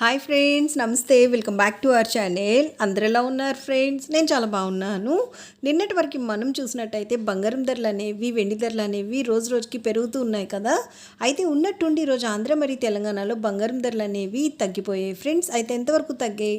Hi friends నమస్తే. Welcome back to our channel అందరు ఎలా ఉన్నారు ఫ్రెండ్స్ నేను చాలా బాగున్నాను. నిన్నటి వరకు మనం చూసినట్టయితే బంగారం ధరలు అనేవి వెండి ధరలు అనేవి రోజు రోజుకి పెరుగుతూ ఉన్నాయి కదా. అయితే ఉన్నట్టుండి ఈరోజు ఆంధ్ర మరియు తెలంగాణలో బంగారం ధరలు అనేవి తగ్గిపోయాయి. ఫ్రెండ్స్ అయితే ఎంతవరకు తగ్గాయి?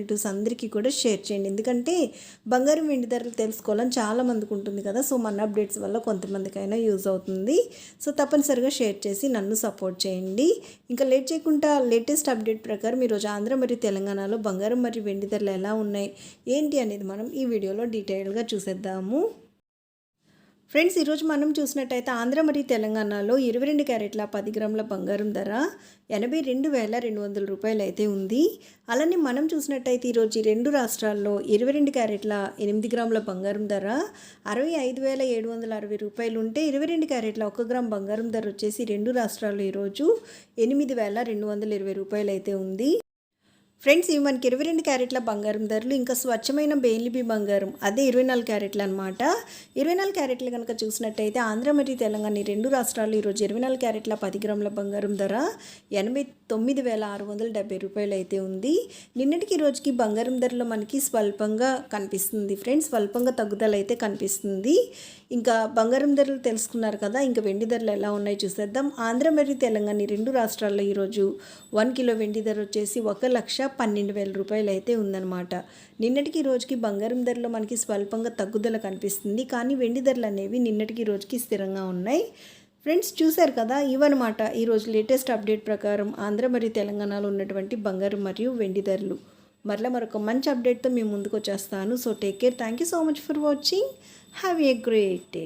రిలేటివ్స్ అందరికీ కూడా షేర్ చేయండి. ఎందుకంటే బంగారం వెండి ధరలు తెలుసుకోవాలని చాలా మందికి ఉంటుంది కదా. సో మన అప్డేట్స్ వల్ల కొంతమందికైనా యూజ్ అవుతుంది. సో తప్పనిసరిగా షేర్ చేసి నన్ను సపోర్ట్ చేయండి. ఇంకా లేట్ చేయకుండా లేటెస్ట్ అప్డేట్ ప్రకారం ఈరోజు ఆంధ్ర మరియు తెలంగాణలో బంగారం మరియు వెండి ధరలు ఎలా ఉన్నాయి ఏంటి అనేది మనం ఈ వీడియోలో డీటెయిల్గా చూసేద్దాము. ఫ్రెండ్స్ ఈరోజు మనం చూసినట్టయితే ఆంధ్ర మరియు తెలంగాణలో ఇరవై రెండు క్యారెట్ల పది గ్రాముల బంగారం ధర ఎనభై రెండు వేల రెండు వందల రూపాయలు అయితే ఉంది. అలానే మనం చూసినట్టయితే ఈరోజు ఈ రెండు రాష్ట్రాల్లో ఇరవై రెండు క్యారెట్ల ఎనిమిది గ్రాముల బంగారం ధర అరవై ఐదు వేల ఏడు వందల అరవై రూపాయలు ఉంటే ఇరవై రెండు క్యారెట్ల ఒక గ్రామ్ బంగారం ధర వచ్చేసి రెండు రాష్ట్రాల్లో ఈరోజు ఎనిమిది వేల రెండు వందల ఇరవై రూపాయలు అయితే ఉంది. ఫ్రెండ్స్ ఇవి మనకి ఇరవై రెండు క్యారెట్ల బంగారం ధరలు ఇంకా స్వచ్ఛమైన బెయిలిబి బంగారం. అదే ఇరవై నాలుగు క్యారెట్లు అనమాట ఇరవై నాలుగు క్యారెట్లు కనుక చూసినట్టయితే ఆంధ్ర మరియు తెలంగాణ ఈ రెండు రాష్ట్రాలు ఈరోజు ఇరవై నాలుగు క్యారెట్ల పది గ్రాముల బంగారం ధర ఎనభై తొమ్మిది వేల ఆరు వందల డెబ్బై రూపాయలు అయితే ఉంది. నిన్నటికి రోజుకి బంగారం ధరలో మనకి స్వల్పంగా కనిపిస్తుంది ఫ్రెండ్స్. స్వల్పంగా తగ్గుదల అయితే కనిపిస్తుంది. ఇంకా బంగారం ధరలు తెలుసుకున్నారు కదా ఇంకా వెండి ధరలు ఎలా ఉన్నాయి చూసేద్దాం. ఆంధ్ర మరియు తెలంగాణ ఈ రెండు రాష్ట్రాల్లో ఈరోజు వన్ కిలో వెండి ధర వచ్చేసి ఒక లక్ష పన్నెండు వేల రూపాయలు అయితే ఉందన్నమాట. నిన్నటికి రోజుకి బంగారం ధరలో మనకి స్వల్పంగా తగ్గుదల కనిపిస్తుంది. కానీ వెండి ధరలు అనేవి నిన్నటికి రోజుకి స్థిరంగా ఉన్నాయి. ఫ్రెండ్స్ చూశారు కదా? ఇవన్నమాట ఈరోజు లేటెస్ట్ అప్డేట్ ప్రకారం ఆంధ్ర మరియు తెలంగాణలో ఉన్నటువంటి బంగారం మరియు వెండి ధరలు. మరలా మరొక మంచి అప్డేట్తో మేము ముందుకు వచ్చేస్తాను. So take care thank you so much for watching have a great day